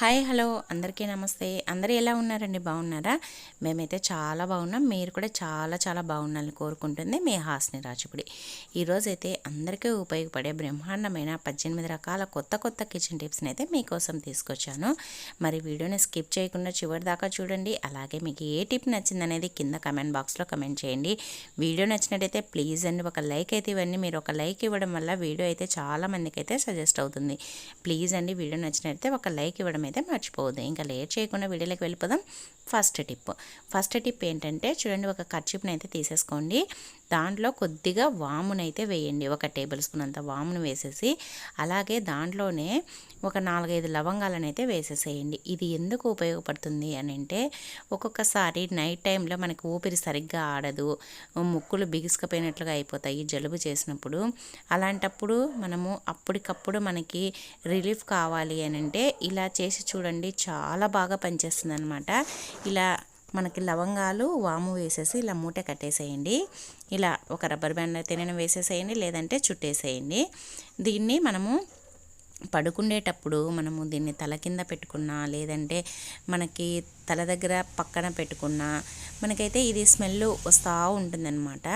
Hi hello. అందరికీ నమస్తే. అందరూ ఎలా ఉన్నారండి? బాగున్నారా? మేమైతే చాలా బాగున్నాం. మీరు కూడా చాలా చాలా బాగున్నారని కోరుకుంటుంది మీ హాస్ని రాజుపుడి ఈరోజైతే అందరికీ ఉపయోగపడే బ్రహ్మాండమైన పద్దెనిమిది రకాల కొత్త కొత్త కిచెన్ టిప్స్ని అయితే మీకోసం తీసుకొచ్చాను. మరి వీడియోని స్కిప్ చేయకుండా చివరి దాకా చూడండి. అలాగే మీకు ఏ టిప్ నచ్చిందనేది కింద కమెంట్ బాక్స్లో కమెంట్ చేయండి. వీడియో నచ్చినట్టయితే ప్లీజ్ అండి ఒక లైక్ అయితే ఇవన్నీ మీరు ఒక లైక్ ఇవ్వడం వల్ల వీడియో అయితే చాలా మందికి అయితే సజెస్ట్ అవుతుంది. ప్లీజ్ అండి వీడియో నచ్చినట్టయితే ఒక లైక్ ఇవ్వడం అయితే మర్చిపోవద్దు. ఇంకా లేట్ చేయకుండా వీడియోలోకి వెళ్ళిపోదాం. ఫస్ట్ టిప్ ఫస్ట్ టిప్ ఏంటంటే చూడండి ఒక కర్చిప్ని అయితే తీసేసుకోండి. దాంట్లో కొద్దిగా వామునైతే వేయండి. ఒక టేబుల్ స్పూన్ అంత వామును వేసేసి అలాగే దాంట్లోనే ఒక నాలుగైదు లవంగాలను అయితే వేసేసేయండి. ఇది ఎందుకు ఉపయోగపడుతుంది అని అంటే ఒక్కొక్కసారి నైట్ టైంలో మనకు ఊపిరి సరిగ్గా ఆడదు ముక్కులు బిగుసుకపోయినట్లుగా అయిపోతాయి జలుబు చేసినప్పుడు. అలాంటప్పుడు మనము అప్పటికప్పుడు మనకి రిలీఫ్ కావాలి అని అంటే ఇలా చేసి చూడండి చాలా బాగా పనిచేస్తుంది అనమాట ఇలా మనకి లవంగాలు వాము వేసేసి ఇలా మూట కట్టేసేయండి. ఇలా ఒక రబ్బర్ బ్యాండ్ అయితే వేసేసేయండి లేదంటే చుట్టేసేయండి. దీన్ని మనము పడుకుండేటప్పుడు మనము దీన్ని తల కింద పెట్టుకున్నా లేదంటే మనకి తల దగ్గర పక్కన పెట్టుకున్న మనకైతే ఇది స్మెల్ వస్తూ ఉంటుందన్నమాట.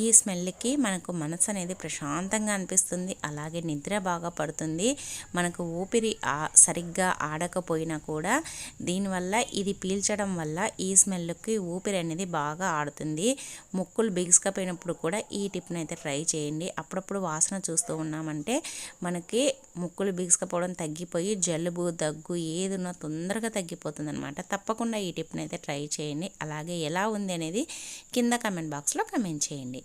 ఈ స్మెల్కి మనకు మనసు అనేది ప్రశాంతంగా అనిపిస్తుంది. అలాగే నిద్ర బాగా పడుతుంది. మనకు ఊపిరి సరిగ్గా ఆడకపోయినా కూడా దీనివల్ల ఇది పీల్చడం వల్ల ఈ స్మెల్కి ఊపిరి అనేది బాగా ఆడుతుంది. ముక్కులు బిగుసుకపోయినప్పుడు కూడా ఈ టిప్ని అయితే ట్రై చేయండి. అప్పుడప్పుడు వాసన చూస్తూ ఉన్నామంటే మనకి ముక్కులు బిగుసుకపోవడం తగ్గిపోయి జలుబు దగ్గు ఏదున్నా తొందరగా తగ్గిపోతుంది అనమాట తప్పకుండా ఈ టిప్ని అయితే ట్రై చేయండి. అలాగే ఎలా ఉంది అనేది కింద కమెంట్ బాక్స్లో కమెంట్ చేయండి.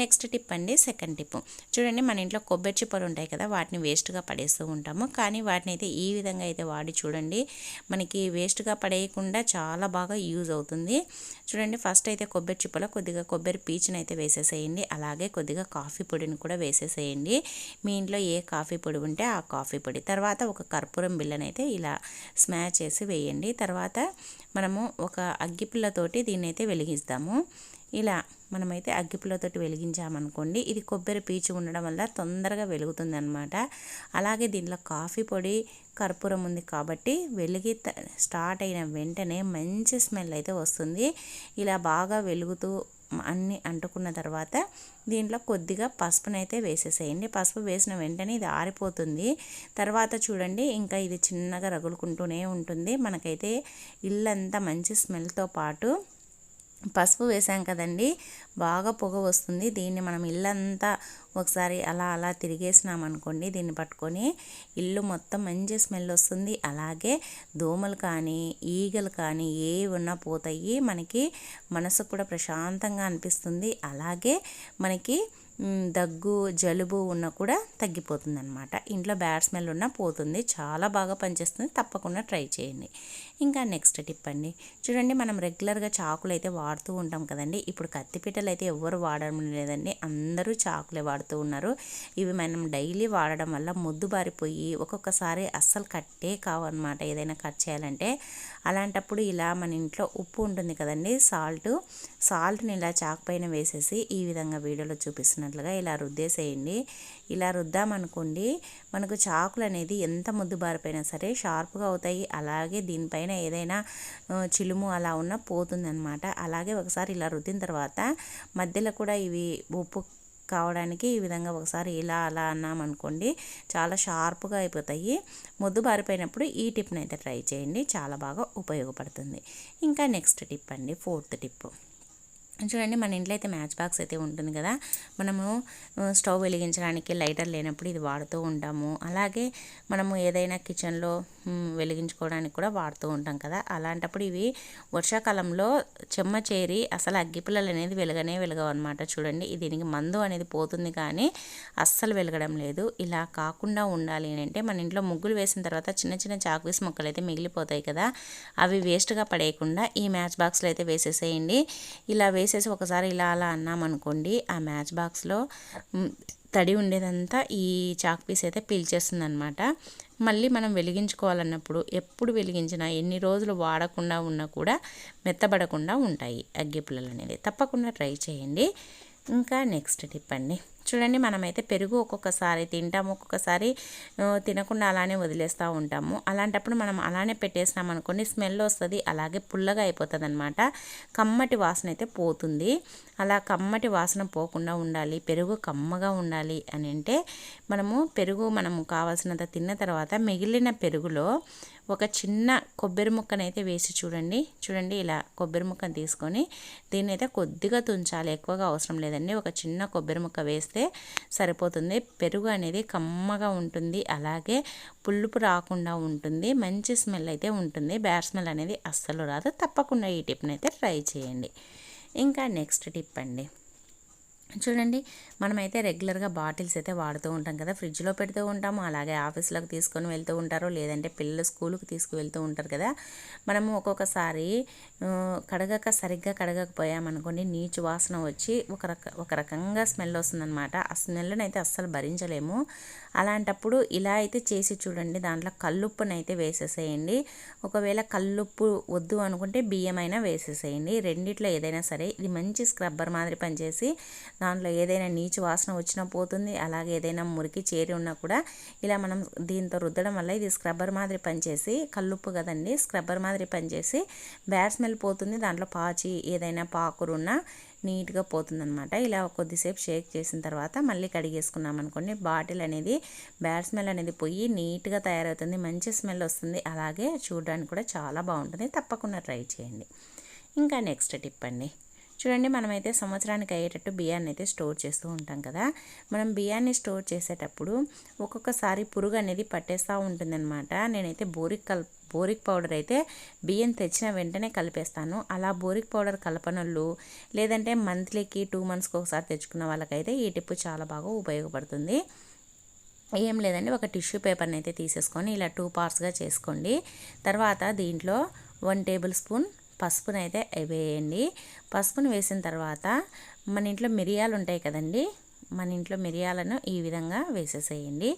నెక్స్ట్ టిప్ అండి సెకండ్ టిప్. చూడండి మన ఇంట్లో కొబ్బరి చిప్పలు ఉంటాయి కదా వాటిని వేస్ట్గా పడేస్తూ ఉంటాము. కానీ వాటిని అయితే ఈ విధంగా అయితే వాడి చూడండి మనకి వేస్ట్గా పడేయకుండా చాలా బాగా యూజ్ అవుతుంది. చూడండి ఫస్ట్ అయితే కొబ్బరి చిప్పలో కొద్దిగా కొబ్బరి పీచుని అయితే వేసేసేయండి. అలాగే కొద్దిగా కాఫీ పొడిని కూడా వేసేసేయండి. మీ ఇంట్లో ఏ కాఫీ పొడి ఉంటే ఆ కాఫీ పొడి. తర్వాత ఒక కర్పూరం బిల్లని అయితే ఇలా స్మాచ్ చేసి వేయండి. తర్వాత మనము ఒక అగ్గిపుల్లతోటి దీన్ని అయితే వెలిగిస్తాము. ఇలా మనమైతే అగ్గిపుల్లతోటి వెలిగించామనుకోండి ఇది కొబ్బరి పీచు ఉండడం వల్ల తొందరగా వెలుగుతుంది అనమాట అలాగే దీంట్లో కాఫీ పొడి కర్పూరం ఉంది కాబట్టి వెలిగి స్టార్ట్ అయిన వెంటనే మంచి స్మెల్ అయితే వస్తుంది. ఇలా బాగా వెలుగుతూ అన్నీ అంటుకున్న తర్వాత దీంట్లో కొద్దిగా పసుపునైతే వేసేసేయండి. పసుపు వేసిన వెంటనే ఇది ఆరిపోతుంది. తర్వాత చూడండి ఇంకా ఇది చిన్నగా రగులుకుంటూనే ఉంటుంది. మనకైతే ఇల్లంతా మంచి స్మెల్తో పాటు పసుపు వేసాం కదండి. బాగా పొగ వస్తుంది. దీన్ని మనం ఇల్లంతా ఒకసారి అలా అలా తిరిగేసినామనుకోండి దీన్ని పట్టుకొని ఇల్లు మొత్తం మంచి స్మెల్ వస్తుంది. అలాగే దోమలు కానీ ఈగలు కానీ ఏవి ఉన్నా పోతాయి. మనకి మనసు కూడా ప్రశాంతంగా అనిపిస్తుంది. అలాగే మనకి దగ్గు జలుబు ఉన్నా కూడా తగ్గిపోతుంది అనమాట ఇంట్లో బ్యాడ్ స్మెల్ ఉన్నా పోతుంది. చాలా బాగా పనిచేస్తుంది. తప్పకుండా ట్రై చేయండి. ఇంకా నెక్స్ట్ టిప్ అండి. చూడండి మనం రెగ్యులర్గా చాకులు అయితే వాడుతూ ఉంటాం కదండి. ఇప్పుడు కత్తిపీటలు అయితే ఎవరు వాడడం లేదండి అందరూ చాకులే వాడుతూ ఉన్నారు. ఇవి మనం డైలీ వాడడం వల్ల ముద్దు బారిపోయి ఒక్కొక్కసారి అస్సలు కట్టే కావన్నమాట ఏదైనా కట్ చేయాలంటే. అలాంటప్పుడు ఇలా మన ఇంట్లో ఉప్పు ఉంటుంది కదండి సాల్ట్. సాల్ట్ని ఇలా చాకు పైన వేసేసి ఈ విధంగా వీడియోలో చూపిస్తున్నట్లుగా ఇలా రుద్దేసేయండి. ఇలా రుద్దామనుకోండి మనకు చాకులు అనేది ఎంత ముద్దు బారిపోయినా సరే షార్ప్గా అవుతాయి. అలాగే దీనిపైన ఏదైనా చిలుము అలా ఉన్నా పోతుందన్నమాట. అలాగే ఒకసారి ఇలా రుద్దిన తర్వాత మధ్యలో కూడా ఇవి ఉప్పు కావడానికి ఈ విధంగా ఒకసారి ఇలా అలా అన్నామనుకోండి చాలా షార్ప్గా అయిపోతాయి. ముద్దు బారిపోయినప్పుడు ఈ టిప్ని అయితే ట్రై చేయండి. చాలా బాగా ఉపయోగపడుతుంది. ఇంకా నెక్స్ట్ టిప్ అండి ఫోర్త్ టిప్. చూడండి మన ఇంట్లో అయితే మ్యాచ్ బాక్స్ అయితే ఉంటుంది కదా. మనము స్టవ్ వెలిగించడానికి లైటర్ లేనప్పుడు ఇది వాడుతూ ఉంటాము. అలాగే మనము ఏదైనా కిచెన్లో వెలిగించుకోవడానికి కూడా వాడుతూ ఉంటాం కదా. అలాంటప్పుడు ఇవి వర్షాకాలంలో చెమ్మ చేరి అసలు అగ్గిపిల్లలు అనేది వెలగనే వెలగవు అనమాట చూడండి దీనికి మందు అనేది పోతుంది కానీ అస్సలు వెలగడం లేదు. ఇలా కాకుండా ఉండాలి అంటే మన ఇంట్లో ముగ్గులు వేసిన తర్వాత చిన్న చిన్న చాక్వీస్ మొక్కలు అయితే మిగిలిపోతాయి కదా. అవి వేస్ట్గా పడేయకుండా ఈ మ్యాచ్ బాక్స్లో అయితే వేసేసేయండి. ఇలా వేసేసి ఒకసారి ఇలా అలా అన్నామనుకోండి ఆ మ్యాచ్ బాక్స్లో తడి ఉండేదంతా ఈ చాక్ పీస్ అయితే పీల్చేస్తుంది అనమాట మళ్ళీ మనం వెలిగించుకోవాలన్నప్పుడు ఎప్పుడు వెలిగించినా ఎన్ని రోజులు వాడకుండా ఉన్నా కూడా మెత్తబడకుండా ఉంటాయి అగ్గిపుల్లలు అనేది. తప్పకుండా ట్రై చేయండి. ఇంకా నెక్స్ట్ టిప్ అండి. చూడండి మనమైతే పెరుగు ఒక్కొక్కసారి తింటాము ఒక్కొక్కసారి తినకుండా అలానే వదిలేస్తూ ఉంటాము. అలాంటప్పుడు మనం అలానే పెట్టేసినాం అనుకోండి స్మెల్ వస్తుంది అలాగే పుల్లగా అయిపోతుంది అనమాట కమ్మటి వాసన అయితే పోతుంది. అలా కమ్మటి వాసన పోకుండా ఉండాలి పెరుగు కమ్మగా ఉండాలి అని అంటే మనము పెరుగు మనము కావాల్సినంత తిన్న తర్వాత మిగిలిన పెరుగులో ఒక చిన్న కొబ్బరి ముక్కనైతే వేసి చూడండి. చూడండి ఇలా కొబ్బరి ముక్కను తీసుకొని దీన్ని అయితే కొద్దిగా తుంచాలి. ఎక్కువగా అవసరం లేదండి. ఒక చిన్న కొబ్బరి ముక్క వేస్తే సరిపోతుంది. పెరుగు అనేది కమ్మగా ఉంటుంది. అలాగే పులుపు రాకుండా ఉంటుంది. మంచి స్మెల్ అయితే ఉంటుంది. బ్యాడ్ స్మెల్ అనేది అస్సలు రాదు. తప్పకుండా ఈ టిప్ని అయితే ట్రై చేయండి. ఇంకా నెక్స్ట్ టిప్ అండి. చూడండి మనమైతే రెగ్యులర్గా బాటిల్స్ అయితే వాడుతూ ఉంటాం కదా. ఫ్రిడ్జ్లో పెడుతూ ఉంటాము అలాగే ఆఫీస్లోకి తీసుకొని వెళ్తూ ఉంటారు లేదంటే పిల్లలు స్కూల్కి తీసుకువెళ్తూ ఉంటారు కదా. మనము ఒక్కొక్కసారి కడగక సరిగ్గా కడగకపోయామనుకోండి నీచు వాసన వచ్చి ఒక రక ఒక రకంగా స్మెల్ వస్తుందన్నమాట. ఆ స్మెల్ని అయితే అస్సలు భరించలేము. అలాంటప్పుడు ఇలా అయితే చేసి చూడండి. దాంట్లో కల్లుప్పునైతే వేసేసేయండి. ఒకవేళ కల్లుప్పు వద్దు అనుకుంటే బియ్యం అయినా వేసేసేయండి. రెండిట్లో ఏదైనా సరే ఇది మంచి స్క్రబ్బర్ మాదిరి పనిచేసి దాంట్లో ఏదైనా నీచు వాసన వచ్చినా పోతుంది. అలాగే ఏదైనా మురికి చేరి ఉన్నా కూడా ఇలా మనం దీంతో రుద్దడం వల్ల ఇది స్క్రబ్బర్ మాదిరి పనిచేసి కల్లుప్పు కదండి. స్క్రబ్బర్ మాదిరి పనిచేసి బ్యాడ్ స్మెల్ పోతుంది. దాంట్లో పాచి ఏదైనా పాకురున్నా నీట్గా పోతుందనమాట ఇలా కొద్దిసేపు షేక్ చేసిన తర్వాత మళ్ళీ కడిగేసుకున్నాం అనుకోండి. బాటిల్ అనేది బ్యాడ్ స్మెల్ అనేది పోయి నీట్గా తయారవుతుంది. మంచి స్మెల్ వస్తుంది. అలాగే చూడడానికి కూడా చాలా బాగుంటుంది. తప్పకుండా ట్రై చేయండి. ఇంకా నెక్స్ట్ టిప్ అండి. చూడండి మనమైతే సంవత్సరానికి అయ్యేటట్టు బియ్యాన్ని అయితే స్టోర్ చేస్తూ ఉంటాం కదా. మనం బియ్యాన్ని స్టోర్ చేసేటప్పుడు ఒక్కొక్కసారి పురుగు అనేది పట్టేస్తూ ఉంటుందన్నమాట. నేనైతే బోరిక్ కల్ బోరిక్ పౌడర్ అయితే బియ్యం తెచ్చిన వెంటనే కలిపేస్తాను. అలా బోరిక్ పౌడర్ కలపనళ్ళు లేదంటే మంత్లీకి టూ మంత్స్కి ఒకసారి తెచ్చుకున్న వాళ్ళకైతే ఈ టిప్పు చాలా బాగా ఉపయోగపడుతుంది. ఏం లేదండి ఒక టిష్యూ పేపర్ని అయితే తీసేసుకొని ఇలా టూ పార్ట్స్గా చేసుకోండి. తర్వాత దీంట్లో వన్ టేబుల్ స్పూన్ పసుపునైతే వేయండి. పసుపును వేసిన తర్వాత మన ఇంట్లో మిరియాలు ఉంటాయి కదండి మన ఇంట్లో మిరియాలను ఈ విధంగా వేసేసేయండి.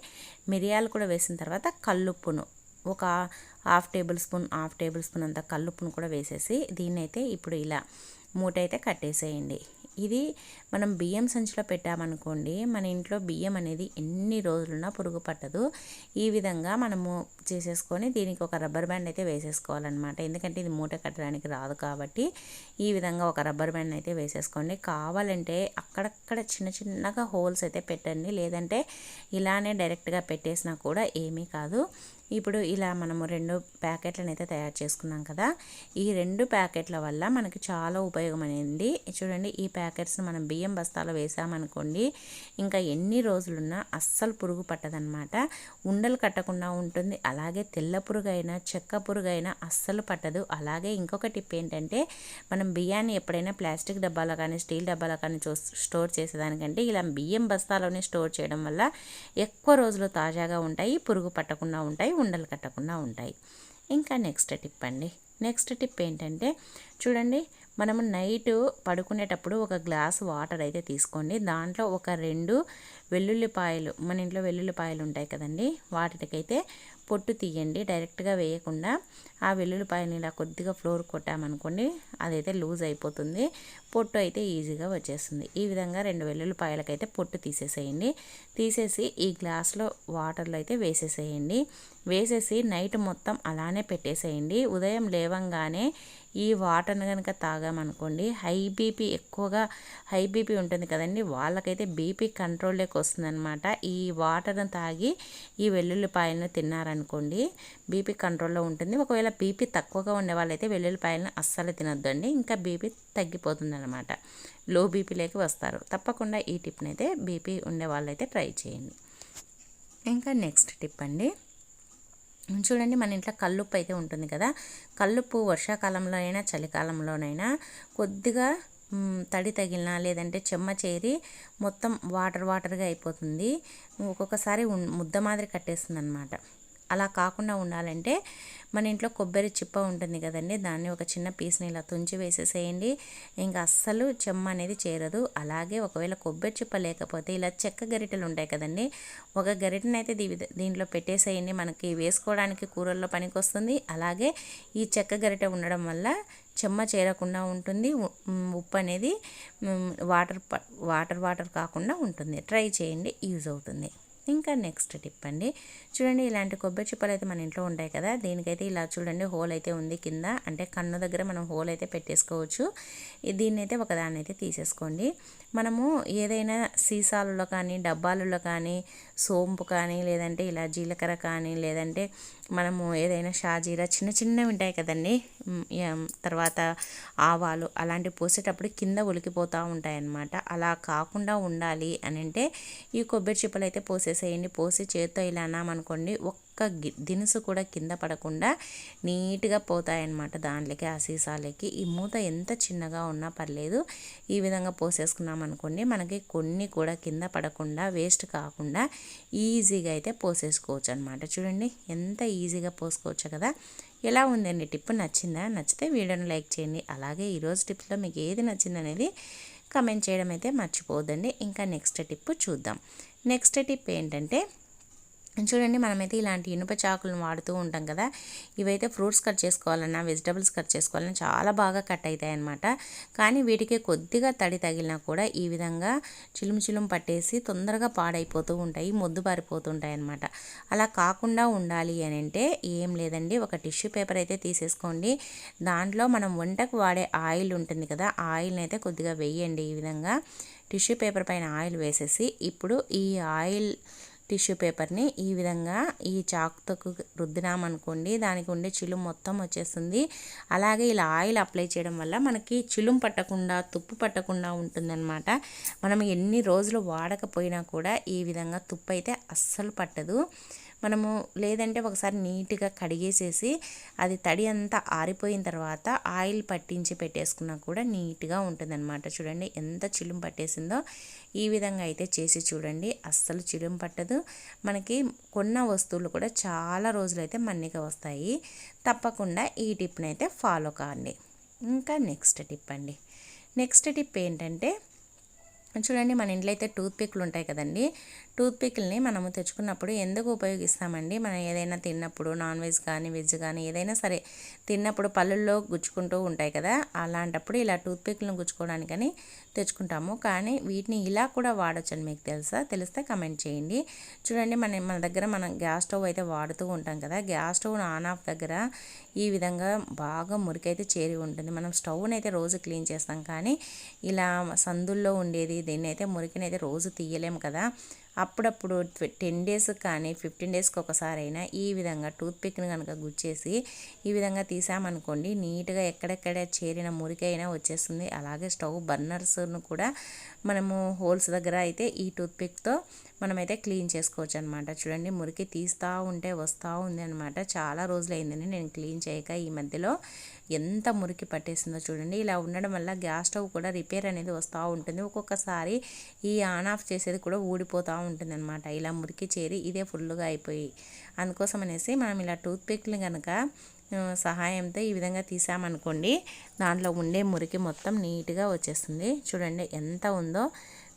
మిరియాలు కూడా వేసిన తర్వాత కల్లుప్పును ఒక half table spoon half table spoon అంత కల్లుప్పును కూడా వేసేసి దీన్నైతే ఇప్పుడు ఇలా మూట అయితే కట్టేసేయండి. ఇది మనం బియ్యం సంచిలో పెట్టామనుకోండి మన ఇంట్లో బియ్యం అనేది ఎన్ని రోజులున్నా పురుగు పట్టదు. ఈ విధంగా మనము చేసేసుకొని దీనికి ఒక రబ్బర్ బ్యాండ్ అయితే వేసేసుకోవాలన్నమాట. ఎందుకంటే ఇది మూట కట్టడానికి రాదు కాబట్టి ఈ విధంగా ఒక రబ్బర్ బ్యాండ్ అయితే వేసేసుకోండి. కావాలంటే అక్కడక్కడ చిన్న చిన్నగా హోల్స్ అయితే పెట్టండి. లేదంటే ఇలానే డైరెక్ట్గా పెట్టేసినా కూడా ఏమీ కాదు. ఇప్పుడు ఇలా మనము రెండు ప్యాకెట్లను అయితే తయారు చేసుకున్నాం కదా. ఈ రెండు ప్యాకెట్ల వల్ల మనకి చాలా ఉపయోగం అనేది చూడండి ఈ ప్యాకెట్స్ని మనం బియ్యం బస్తాలో వేసామనుకోండి ఇంకా ఎన్ని రోజులున్నా అస్సలు పురుగు పట్టదనమాట ఉండలు కట్టకుండా ఉంటుంది అలాగే తెల్ల పురుగైనా చెక్క పురుగైనా అస్సలు పట్టదు. అలాగే ఇంకొక టిప్ ఏంటంటే మనం బియ్యాన్ని ఎప్పుడైనా ప్లాస్టిక్ డబ్బాలో కానీ స్టీల్ డబ్బాలో కానీ స్టోర్ చేసేదానికంటే ఇలా బియ్యం బస్తాలోనే స్టోర్ చేయడం వల్ల ఎక్కువ రోజులు తాజాగా ఉంటాయి పురుగు పట్టకుండా ఉంటాయి ఉండలు కట్టకుండా ఉంటాయి. ఇంకా నెక్స్ట్ టిప్ అండి. నెక్స్ట్ టిప్ ఏంటంటే చూడండి మనము నైట్ పడుకునేటప్పుడు ఒక గ్లాస్ వాటర్ అయితే తీసుకోండి. దాంట్లో ఒక రెండు వెల్లుల్లిపాయలు మన ఇంట్లో వెల్లుల్లిపాయలు ఉంటాయి కదండి వాటికైతే పొట్టు తీయండి డైరెక్ట్గా వేయకుండా ఆ వెల్లుల్లిపాయని ఇలా కొద్దిగా ఫ్లోర్ కొట్టామనుకోండి అదైతే లూజ్ అయిపోతుంది. పొట్టు అయితే ఈజీగా వచ్చేస్తుంది. ఈ విధంగా రెండు వెల్లుల్లిపాయలకైతే పొట్టు తీసేసేయండి. తీసేసి ఈ గ్లాస్లో వాటర్లో అయితే వేసేసేయండి. వేసేసి నైట్ మొత్తం అలానే పెట్టేసేయండి. ఉదయం లేవంగానే ఈ వాటర్ని కనుక తాగామనుకోండి హై బీపీ ఎక్కువగా హై బీపీ ఉంటుంది కదండి వాళ్ళకైతే బీపీ కంట్రోల్లోకి వస్తుందన్నమాట. ఈ వాటర్ని తాగి ఈ వెల్లుల్లిపాయలను తిన్నారనుకోండి బీపీ కంట్రోల్లో ఉంటుంది. ఒకవేళ బీపీ తక్కువగా ఉండే వాళ్ళైతే వెల్లుల్లిపాయలను అస్సలు తినొద్దండి. ఇంకా బీపీ తగ్గిపోతుంది అనమాట లో బీపీలోకి వస్తారు. తప్పకుండా ఈ టిప్ని అయితే బీపీ ఉండే వాళ్ళైతే ట్రై చేయండి. ఇంకా నెక్స్ట్ టిప్ అండి. చూడండి మన ఇంట్లో కల్లుప్పు అయితే ఉంటుంది కదా. కల్లుప్పు వర్షాకాలంలో అయినా చలికాలంలోనైనా కొద్దిగా తడి తగిలినా లేదంటే చెమ్మ చేరి మొత్తం వాటర్ వాటర్గా అయిపోతుంది. ఒక్కొక్కసారి ముద్ద మాదిరి కట్టేస్తుంది అనమాట అలా కాకుండా ఉండాలంటే మన ఇంట్లో కొబ్బరి చిప్ప ఉంటుంది కదండి దాన్ని ఒక చిన్న పీస్ని ఇలా తుంచి వేసేసేయండి. ఇంకా అస్సలు చెమ్మ అనేది చేరదు. అలాగే ఒకవేళ కొబ్బరి చిప్ప లేకపోతే ఇలా చెక్క గరిటెలు ఉంటాయి కదండి ఒక గరిటెని అయితే దీంట్లో పెట్టేసేయండి. మనకి వేసుకోవడానికి కూరల్లో పనికి వస్తుంది అలాగే ఈ చెక్క గరిటె ఉండడం వల్ల చెమ్మ చేరకుండా ఉంటుంది. ఉప్పు అనేది వాటర్ వాటర్ వాటర్ కాకుండా ఉంటుంది. ట్రై చేయండి. యూజ్ అవుతుంది. ఇంకా నెక్స్ట్ టిప్ అండి. చూడండి ఇలాంటి కొబ్బరి చిప్పలు అయితే మన ఇంట్లో ఉంటాయి కదా దీనికైతే ఇలా చూడండి హోల్ అయితే ఉంది కింద. అంటే కన్ను దగ్గర మనం హోల్ అయితే పెట్టేసుకోవచ్చు. దీన్ని అయితే ఒకదాన్ని అయితే తీసేసుకోండి. మనము ఏదైనా సీసాలలో కానీ డబ్బాలలో కానీ సోంపు కానీ లేదంటే ఇలా జీలకర్ర కానీ లేదంటే మనము ఏదైనా షాజీరా చిన్న చిన్నవి ఉంటాయి కదండి. తర్వాత ఆవాలు అలాంటివి పోసేటప్పుడు కింద ఉలికిపోతూ ఉంటాయి అన్నమాట అలా కాకుండా ఉండాలి అని అంటే ఈ కొబ్బరి చిప్పలు అయితే పోసేసేయండి. పోసి చేత్తో ఇలా అన్నామనుకోండి ఒక్క దినుసు కూడా కింద పడకుండా నీట్గా పోతాయన్నమాట దాంట్లోకి ఆ సీసాలకి ఈ మూత ఎంత చిన్నగా ఉన్నా పర్లేదు. ఈ విధంగా పోసేసుకున్నాం అనుకోండి మనకి కొన్ని కూడా కింద పడకుండా వేస్ట్ కాకుండా ఈజీగా అయితే పోసేసుకోవచ్చు అనమాట చూడండి ఎంత ఈజీగా పోసుకోవచ్చు కదా. ఎలా ఉందండి? టిప్ నచ్చిందా? నచ్చితే వీడియోని లైక్ చేయండి. అలాగే ఈరోజు టిప్లో మీకు ఏది నచ్చింది అనేది కమెంట్ చేయడం అయితే మర్చిపోవద్దండి. ఇంకా నెక్స్ట్ టిప్ చూద్దాం. నెక్స్ట్ టిప్ ఏంటంటే చూడండి మనమైతే ఇలాంటి ఇనుప చాకులను వాడుతూ ఉంటాం కదా. ఇవైతే ఫ్రూట్స్ కట్ చేసుకోవాలన్నా వెజిటబుల్స్ కట్ చేసుకోవాలన్నా చాలా బాగా కట్ అవుతాయి అనమాట కానీ వీటికి కొద్దిగా తడి తగిలినా కూడా ఈ విధంగా చిలుము చిలుము పట్టేసి తొందరగా పాడైపోతూ ఉంటాయి మొద్దు పారిపోతుంటాయి అనమాట అలా కాకుండా ఉండాలి అని అంటే ఏం లేదండి. ఒక టిష్యూ పేపర్ అయితే తీసేసుకోండి. దాంట్లో మనం వంటకు వాడే ఆయిల్ ఉంటుంది కదా ఆయిల్ని అయితే కొద్దిగా వేయండి ఈ విధంగా. టిష్యూ పేపర్ పైన ఆయిల్ వేసేసి ఇప్పుడు ఈ ఆయిల్ టిష్యూ పేపర్ని ఈ విధంగా ఈ చాకుతో రుద్దినామనుకోండి దానికి ఉండే చిలుం మొత్తం వచ్చేస్తుంది. అలాగే ఇలా ఆయిల్ అప్లై చేయడం వల్ల మనకి చిలుం పట్టకుండా తుప్పు పట్టకుండా ఉంటుందన్నమాట. మనం ఎన్ని రోజులు వాడకపోయినా కూడా ఈ విధంగా తుప్పు అయితే అస్సలు పట్టదు. మనము లేదంటే ఒకసారి నీట్గా కడిగేసేసి అది తడి అంతా ఆరిపోయిన తర్వాత ఆయిల్ పట్టించి పెట్టేసుకున్నా కూడా నీట్గా ఉంటుందన్నమాట. చూడండి ఎంత చిలుం పట్టేసిందో. ఈ విధంగా అయితే చేసి చూడండి. అస్సలు చిడుం పట్టదు. మనకి కొన్న వస్తువులు కూడా చాలా రోజులైతే మన్నిక వస్తాయి. తప్పకుండా ఈ టిప్ని అయితే ఫాలో కాండి. ఇంకా నెక్స్ట్ టిప్ అండి. నెక్స్ట్ టిప్ ఏంటంటే చూడండి మన ఇంట్లో అయితే టూత్ పిక్లు ఉంటాయి కదండి. టూత్పిక్లని మనము తెచ్చుకున్నప్పుడు ఎందుకు ఉపయోగిస్తామండి? మనం ఏదైనా తిన్నప్పుడు నాన్ వెజ్ కానీ వెజ్ కానీ ఏదైనా సరే తిన్నప్పుడు పళ్ళల్లో గుచ్చుకుంటూ ఉంటాయి కదా? అలాంటప్పుడు ఇలా టూత్పిక్లను గుచ్చుకోవడానికని తెచ్చుకుంటాము. కానీ వీటిని ఇలా కూడా వాడచ్చని మీకు తెలుసా? తెలిస్తే కమెంట్ చేయండి. చూడండి మన మన దగ్గర మనం గ్యాస్ స్టవ్ అయితే వాడుతూ ఉంటాం కదా? గ్యాస్ స్టవ్ ఆన్ ఆఫ్ దగ్గర ఈ విధంగా బాగా మురికైతే చేరి ఉంటుంది. మనం స్టవ్ని అయితే రోజు క్లీన్ చేస్తాం కానీ ఇలా సందుల్లో ఉండేది దీన్ని అయితే మురికినైతే రోజు తీయలేము కదా? అప్పుడప్పుడు టెన్ డేస్ కానీ ఫిఫ్టీన్ డేస్కి ఒకసారి అయినా ఈ విధంగా టూత్పిక్ని కనుక గుచ్చేసి ఈ విధంగా తీసామనుకోండి నీట్గా ఎక్కడెక్కడ చేరిన మురికైనా వచ్చేస్తుంది. అలాగే స్టవ్ బర్నర్స్ను కూడా మనము హోల్స్ దగ్గర అయితే ఈ టూత్పిక్తో మనమైతే క్లీన్ చేసుకోవచ్చు అనమాట చూడండి మురికి తీస్తూ ఉంటే వస్తూ ఉంది అనమాట చాలా రోజులు అయిందని నేను క్లీన్ చేయక ఈ మధ్యలో ఎంత మురికి పట్టేసిందో చూడండి. ఇలా ఉండడం వల్ల గ్యాస్ స్టవ్ కూడా రిపేర్ అనేది వస్తూ ఉంటుంది. ఒక్కొక్కసారి ఈ ఆన్ ఆఫ్ చేసేది కూడా ఊడిపోతూ ఉంటుంది అనమాట ఇలా మురికి చేరి ఇదే ఫుల్గా అయిపోయి. అందుకోసం అనేసి మనం ఇలా టూత్ పిక్లు కనుక సహాయంతో ఈ విధంగా తీసామనుకోండి దాంట్లో ఉండే మురికి మొత్తం నీట్గా వచ్చేస్తుంది. చూడండి ఎంత ఉందో.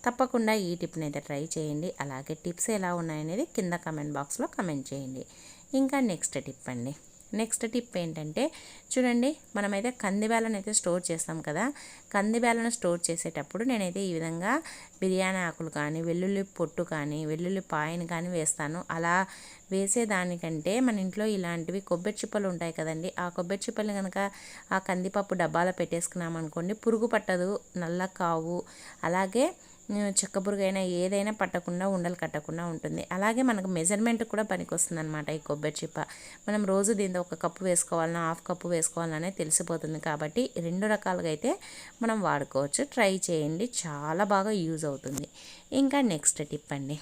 తప్పకుండా ఈ టిప్ని అయితే ట్రై చేయండి. అలాగే టిప్స్ ఎలా ఉన్నాయనేది కింద కమెంట్ బాక్స్లో కమెంట్ చేయండి. ఇంకా నెక్స్ట్ టిప్ అండి. నెక్స్ట్ టిప్ ఏంటంటే చూడండి మనమైతే కందిబేలను అయితే స్టోర్ చేస్తాం కదా. కందిబేలను స్టోర్ చేసేటప్పుడు నేనైతే ఈ విధంగా బిర్యానీ ఆకులు కానీ వెల్లుల్లి పొట్టు కానీ వెల్లుల్లి పాయను కానీ వేస్తాను. అలా వేసేదానికంటే మన ఇంట్లో ఇలాంటివి కొబ్బరి చిప్పలు ఉంటాయి కదండి ఆ కొబ్బరి చిప్పలు కనుక ఆ కందిపప్పు డబ్బాలో పెట్టేసుకున్నాం అనుకోండి పురుగు పట్టదు నల్ల కావు. అలాగే చెక్క బురుగైనా ఏదైనా పట్టకుండా ఉండలు కట్టకుండా ఉంటుంది. అలాగే మనకు మెజర్మెంట్ కూడా పనికొస్తుంది అనమాట ఈ కొబ్బరి చిప్ప. మనం రోజు దీంతో ఒక కప్పు వేసుకోవాలన్నా హాఫ్ కప్పు వేసుకోవాలనే తెలిసిపోతుంది కాబట్టి రెండు రకాలుగా అయితే మనం వాడుకోవచ్చు. ట్రై చేయండి చాలా బాగా యూజ్ అవుతుంది. ఇంకా నెక్స్ట్ టిప్ అండి.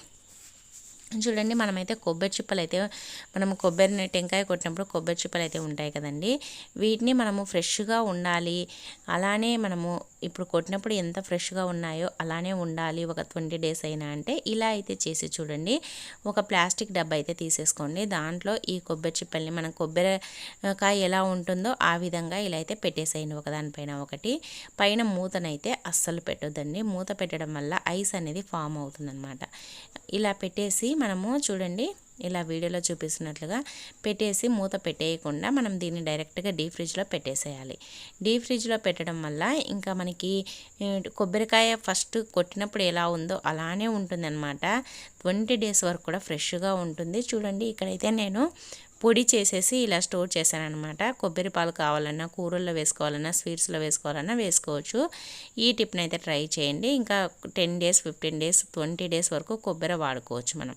చూడండి మనమైతే కొబ్బరి చిప్పలు అయితే మనం కొబ్బరిని టెంకాయ కొట్టినప్పుడు కొబ్బరి చిప్పలు అయితే ఉంటాయి కదండి. వీటిని మనము ఫ్రెష్గా ఉండాలి. అలానే మనము ఇప్పుడు కొట్టినప్పుడు ఎంత ఫ్రెష్గా ఉన్నాయో అలానే ఉండాలి ఒక ట్వంటీ డేస్ అయినా అంటే ఇలా అయితే చేసి చూడండి. ఒక ప్లాస్టిక్ డబ్బా అయితే తీసేసుకోండి. దాంట్లో ఈ కొబ్బరి చిప్పల్ని మనం కొబ్బరికాయ ఎలా ఉంటుందో ఆ విధంగా ఇలా అయితే పెట్టేసేయండి ఒకదానిపైన ఒకటి. పైన మూతనైతే అస్సలు పెట్టొద్దండి. మూత పెట్టడం వల్ల ఐస్ అనేది ఫామ్ అవుతుందన్నమాట. ఇలా పెట్టేసి మనము చూడండి ఇలా వీడియోలో చూపిస్తున్నట్లుగా పెట్టేసి మూత పెట్టేయకుండా మనం దీన్ని డైరెక్ట్గా డీ ఫ్రిడ్జ్లో పెట్టేసేయాలి. డీ ఫ్రిడ్జ్లో పెట్టడం వల్ల ఇంకా మనకి కొబ్బరికాయ ఫస్ట్ కొట్టినప్పుడు ఎలా ఉందో అలానే ఉంటుందన్నమాట. ట్వంటీ డేస్ వరకు కూడా ఫ్రెష్గా ఉంటుంది. చూడండి ఇక్కడైతే నేను పొడి చేసేసి ఇలా స్టోర్ చేశానమాట కొబ్బరి పాలు కావాలన్నా కూరల్లో వేసుకోవాలన్నా స్వీట్స్లో వేసుకోవాలన్నా వేసుకోవచ్చు. ఈ టిప్ని అయితే ట్రై చేయండి. ఇంకా ten days fifteen days twenty days వరకు కొబ్బరి వాడుకోవచ్చు మనం.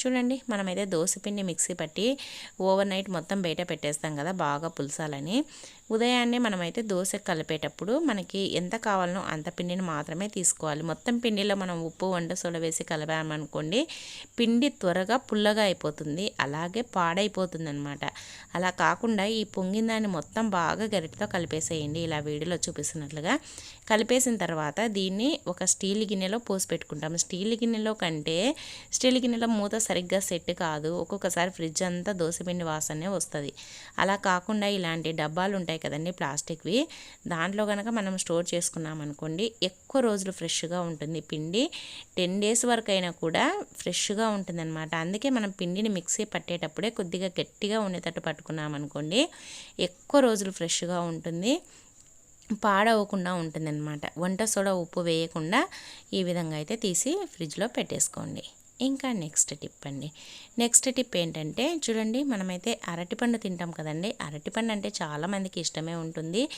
చూడండి మనమైతే పిండి మిక్సీ పట్టి ఓవర్ నైట్ మొత్తం బయట పెట్టేస్తాం కదా బాగా పులసాలని. ఉదయాన్నే మనమైతే దోశ కలిపేటప్పుడు మనకి ఎంత కావాలనో అంత పిండిని మాత్రమే తీసుకోవాలి. మొత్తం పిండిలో మనం ఉప్పు వంట సోడ వేసి కలిపామనుకోండి పిండి త్వరగా పుల్లగా అయిపోతుంది అలాగే పాడైపోతుంది అనమాట అలా కాకుండా ఈ పొంగిన దాన్ని మొత్తం బాగా గరిటతో కలిపేసేయండి. ఇలా వీడియోలో చూపిస్తున్నట్లుగా కలిపేసిన తర్వాత దీన్ని ఒక స్టీల్ గిన్నెలో పోసి పెట్టుకుంటాం స్టీల్ గిన్నెలో కంటే స్టీల్ గిన్నెలో మూత సరిగ్గా సెట్ కాదు. ఒక్కొక్కసారి ఫ్రిడ్జ్ అంతా దోశపిండి వాసనే వస్తుంది. అలా కాకుండా ఇలాంటి డబ్బాలు ఉంటాయి కదండి ప్లాస్టిక్వి. దాంట్లో కనుక మనం స్టోర్ చేసుకున్నాం అనుకోండి ఎక్కువ రోజులు ఫ్రెష్గా ఉంటుంది పిండి. టెన్ డేస్ వరకు అయినా కూడా ఫ్రెష్గా ఉంటుంది అనమాట అందుకే మనం పిండిని మిక్సీ పట్టేటప్పుడే కొద్దిగా గట్టిగా ఉండేటట్టు పట్టుకున్నాం అనుకోండి ఎక్కువ రోజులు ఫ్రెష్గా ఉంటుంది. పాడవకుండా ఉంటుందన్నమాట. వంట సోడా ఉప్పు వేయకుండా ఈ విధంగా అయితే తీసి ఫ్రిడ్జ్లో పెట్టేసుకోండి. ఇంకా నెక్స్ట్ టిప్ అండి. నెక్స్ట్ టిప్ ఏంటంటే చూడండి మనమైతే అరటిపండు తింటాం కదండి. అరటిపండు అంటే చాలామందికి ఇష్టమే ఉంటుంది.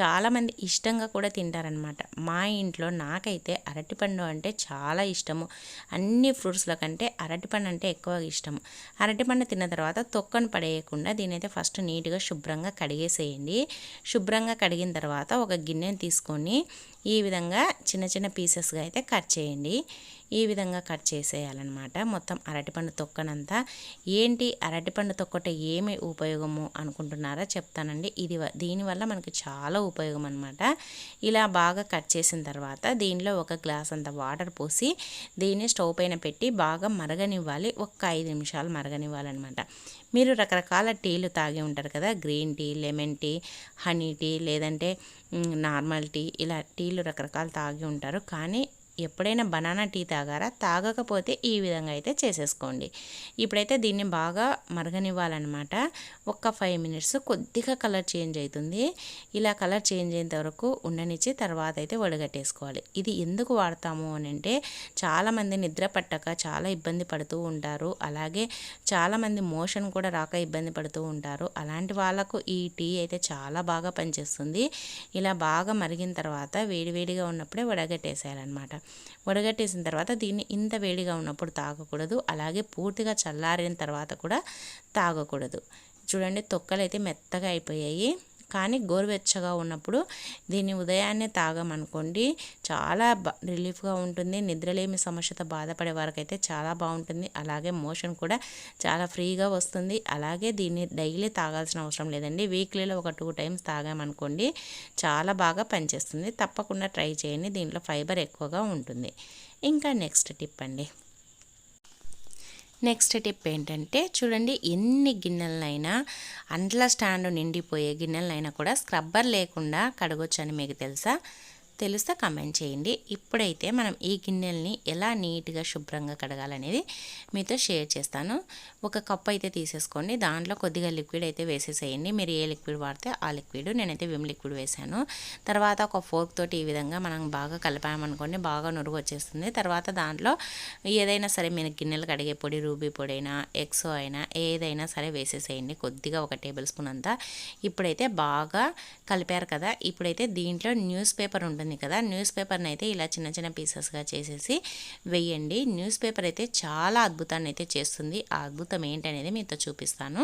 చాలామంది ఇష్టంగా కూడా తింటారనమాట మా ఇంట్లో నాకైతే అరటిపండు అంటే చాలా ఇష్టము. అన్ని ఫ్రూట్స్ల కంటే అరటిపండు అంటే ఎక్కువ ఇష్టము. అరటిపండు తిన్న తర్వాత తొక్కను పడేయకుండా దీని అయితే ఫస్ట్ నీట్గా శుభ్రంగా కడిగేసేయండి. శుభ్రంగా కడిగిన తర్వాత ఒక గిన్నెని తీసుకొని ఈ విధంగా చిన్న చిన్న పీసెస్గా అయితే కట్ చేయండి. ఈ విధంగా కట్ చేసేయాలన్నమాట. మొత్తం అరటిపండు తొక్కనంతా. ఏంటి అరటిపండు తొక్కట ఏమి ఉపయోగము అనుకుంటున్నారా చెప్తానండి. ఇది దీనివల్ల మనకి చాలా ఉపయోగం అనమాట ఇలా బాగా కట్ చేసిన తర్వాత దీనిలో ఒక గ్లాస్ అంత వాటర్ పోసి దీన్ని స్టవ్ పైన పెట్టి బాగా మరగనివ్వాలి. ఒక ఐదు నిమిషాలు మరగనివ్వాలన్నమాట. మీరు రకరకాల టీలు తాగి ఉంటారు కదా green tea lemon tea honey tea లేదంటే నార్మల్ టీ ఇలా టీలు రకరకాలు తాగి ఉంటారు. కానీ ఎప్పుడైనా బనానా టీ తాగారా? తాగకపోతే ఈ విధంగా అయితే చేసేసుకోండి. ఇప్పుడైతే దీన్ని బాగా మరగనివ్వాలన్నమాట. ఒక్క ఫైవ్ మినిట్స్ కొద్దిగా కలర్ చేంజ్ అవుతుంది ఇలా కలర్ చేంజ్ అయ్యేంత వరకు ఉండనిచ్చి తర్వాత అయితే వడగట్టేసుకోవాలి. ఇది ఎందుకు వాడతాము అని అంటే చాలామంది నిద్ర పట్టక చాలా ఇబ్బంది పడుతూ ఉంటారు. అలాగే చాలామంది మోషన్ కూడా రాక ఇబ్బంది పడుతూ ఉంటారు. అలాంటి వాళ్ళకు ఈ టీ అయితే చాలా బాగా పనిచేస్తుంది. ఇలా బాగా మరిగిన తర్వాత వేడివేడిగా ఉన్నప్పుడే వడగట్టేసేయాలన్నమాట. వడగట్టేసిన తర్వాత దీన్ని ఇంత వేడిగా ఉన్నప్పుడు తాగకూడదు. అలాగే పూర్తిగా చల్లారిన తర్వాత కూడా తాగకూడదు. చూడండి తొక్కలు అయితే మెత్తగా అయిపోయాయి. కానీ గోరువెచ్చగా ఉన్నప్పుడు దీన్ని ఉదయాన్నే తాగమనుకోండి. చాలా రిలీఫ్గా ఉంటుంది. నిద్రలేమి సమస్యతో బాధపడే వారికైతే చాలా బాగుంటుంది. అలాగే మోషన్ కూడా చాలా ఫ్రీగా వస్తుంది. అలాగే దీన్ని డైలీ తాగాల్సిన అవసరం లేదండి. వీక్లీలో ఒక టూ టైమ్స్ తాగామనుకోండి చాలా బాగా పనిచేస్తుంది. తప్పకుండా ట్రై చేయండి. దీంట్లో ఫైబర్ ఎక్కువగా ఉంటుంది. ఇంకా నెక్స్ట్ టిప్ అండి. నెక్స్ట్ టిప్ ఏంటంటే చూడండి ఎన్ని గిన్నెలనైనా అంట్ల స్టాండ్ నిండిపోయే గిన్నెలనైనా కూడా స్క్రబ్బర్ లేకుండా కడగొచ్చని మీకు తెలుసా? తెలిస్తే కమెంట్ చేయండి. ఇప్పుడైతే మనం ఈ గిన్నెల్ని ఎలా నీట్గా శుభ్రంగా కడగాలనేది మీతో షేర్ చేస్తాను. ఒక కప్ అయితే తీసేసుకోండి. దాంట్లో కొద్దిగా లిక్విడ్ అయితే వేసేసేయండి. మీరు ఏ లిక్విడ్ వాడితే ఆ లిక్విడ్. నేనైతే విమ్ లిక్విడ్ వేసాను. తర్వాత ఒక ఫోర్క్ తోటి ఈ విధంగా మనం బాగా కలిపామనుకోండి బాగా నురుగు వచ్చేస్తుంది. తర్వాత దాంట్లో ఏదైనా సరే మీరు గిన్నెలు కడిగే పొడి రూబీ పొడి అయినా ఎక్సో అయినా ఏదైనా సరే వేసేసేయండి. కొద్దిగా ఒక టేబుల్ స్పూన్ అంతా. ఇప్పుడైతే బాగా కలిపారు కదా ఇప్పుడైతే దీంట్లో న్యూస్ పేపర్ ఉంటుంది ఉంటుంది కదా న్యూస్ పేపర్ని అయితే ఇలా చిన్న చిన్న పీసెస్గా చేసేసి వేయండి. న్యూస్ పేపర్ అయితే చాలా అద్భుతాన్ని అయితే చేస్తుంది. ఆ అద్భుతం ఏంటనేది మీతో చూపిస్తాను.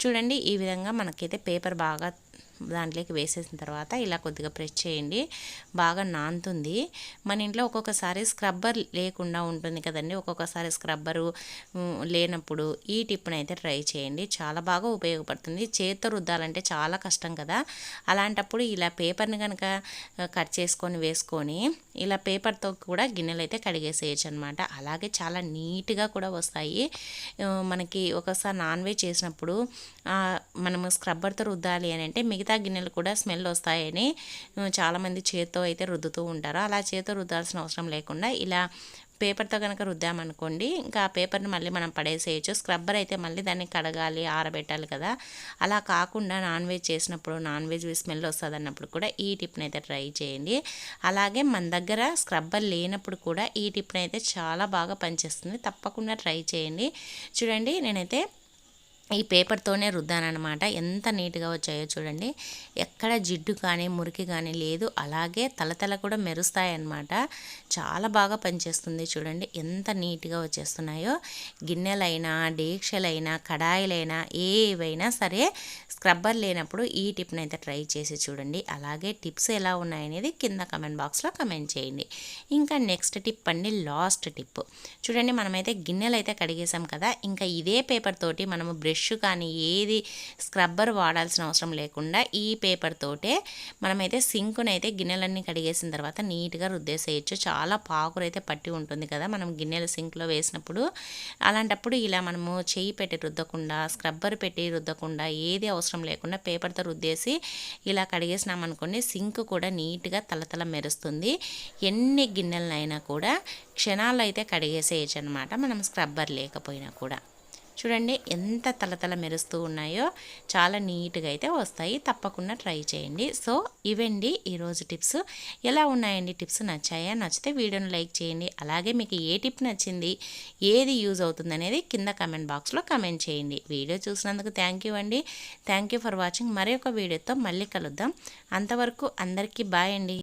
చూడండి ఈ విధంగా మనకైతే పేపర్ బాగా దాంట్లోకి వేసేసిన తర్వాత ఇలా కొద్దిగా ప్రెస్ చేయండి. బాగా నానుతుంది మన ఇంట్లో ఒక్కొక్కసారి స్క్రబ్బర్ లేకుండా ఉంటుంది కదండి. ఒక్కొక్కసారి స్క్రబ్బరు లేనప్పుడు ఈ టిప్ని అయితే ట్రై చేయండి. చాలా బాగా ఉపయోగపడుతుంది. చేత్తో రుద్దాలంటే చాలా కష్టం కదా. అలాంటప్పుడు ఇలా పేపర్ని కనుక కట్ చేసుకొని వేసుకొని ఇలా పేపర్తో కూడా గిన్నెలు అయితే కడిగేసేయచ్చు అనమాట అలాగే చాలా నీట్గా కూడా వస్తాయి. మనకి ఒకసారి నాన్ వెజ్ చేసినప్పుడు మనము స్క్రబ్బర్తో రుద్దాలి అని అంటే మిగతా గిన్నెలు కూడా స్మెల్ వస్తాయని చాలామంది చేత్తో అయితే రుద్దుతూ ఉంటారు. అలా చేత్తో రుద్దాల్సిన అవసరం లేకుండా ఇలా పేపర్తో కనుక రుద్దామనుకోండి ఇంకా ఆ పేపర్ని మళ్ళీ మనం పడేసేయచ్చు. స్క్రబ్బర్ అయితే మళ్ళీ దాన్ని కడగాలి ఆరబెట్టాలి కదా. అలా కాకుండా నాన్ వెజ్ చేసినప్పుడు నాన్ వెజ్ స్మెల్ వస్తుంది అన్నప్పుడు కూడా ఈ టిప్ని అయితే ట్రై చేయండి. అలాగే మన దగ్గర స్క్రబ్బర్ లేనప్పుడు కూడా ఈ టిప్ని అయితే చాలా బాగా పనిచేస్తుంది. తప్పకుండా ట్రై చేయండి. చూడండి నేనైతే ఈ పేపర్తోనే రుద్దానమాట ఎంత నీట్గా వచ్చాయో చూడండి. ఎక్కడ జిడ్డు కానీ మురికి కానీ లేదు. అలాగే తలతల కూడా మెరుస్తాయన్నమాట. చాలా బాగా పనిచేస్తుంది చూడండి. ఎంత నీట్గా వచ్చేస్తున్నాయో. గిన్నెలైనా డీక్షలైనా కడాయిలైనా ఏవైనా సరే స్క్రబ్బర్ లేనప్పుడు ఈ టిప్ని అయితే ట్రై చేసి చూడండి. అలాగే టిప్స్ ఎలా ఉన్నాయనేది కింద కమెంట్ బాక్స్లో కమెంట్ చేయండి. ఇంకా నెక్స్ట్ టిప్ అండి లాస్ట్ టిప్. చూడండి మనమైతే గిన్నెలు అయితే కడిగేసాం కదా. ఇంకా ఇదే పేపర్ తోటి మనము బ్రష్ కానీ ఏది స్క్రబ్బర్ వాడాల్సిన అవసరం లేకుండా ఈ పేపర్ తోటే మనమైతే సింక్నైతే అయితే గిన్నెలన్నీ కడిగేసిన తర్వాత నీట్గా రుద్దేసేయచ్చు. చాలా పాకురు అయితే పట్టి ఉంటుంది కదా మనం గిన్నెలు సింక్లో వేసినప్పుడు. అలాంటప్పుడు ఇలా మనము చేయి పెట్టి రుద్దకుండా స్క్రబ్బర్ పెట్టి రుద్దకుండా ఏది అవసరం లేకుండా పేపర్తో రుద్దేసి ఇలా కడిగేసినామనుకోండి సింక్ కూడా నీట్గా తలతల మెరుస్తుంది. ఎన్ని గిన్నెలనైనా కూడా క్షణాల్లో అయితే కడిగేసేయచ్చు అనమాట మనం స్క్రబ్బర్ లేకపోయినా కూడా. చూడండి ఎంత తలతల మెరుస్తూ ఉన్నాయో చాలా నీట్గా అయితే వస్తాయి. తప్పకుండా ట్రై చేయండి. సో ఇవండి ఈరోజు టిప్స్. ఎలా ఉన్నాయండి టిప్స్? నచ్చాయా? నచ్చితే వీడియోను లైక్ చేయండి. అలాగే మీకు ఏ టిప్ నచ్చింది? ఏది యూజ్ అవుతుంది అనేది కింద కమెంట్ బాక్స్లో కమెంట్ చేయండి. వీడియో చూసినందుకు థ్యాంక్ యూ అండి. Thank you for watching. మరొక వీడియోతో మళ్ళీ కలుద్దాం. అంతవరకు అందరికీ బాయ్ అండి.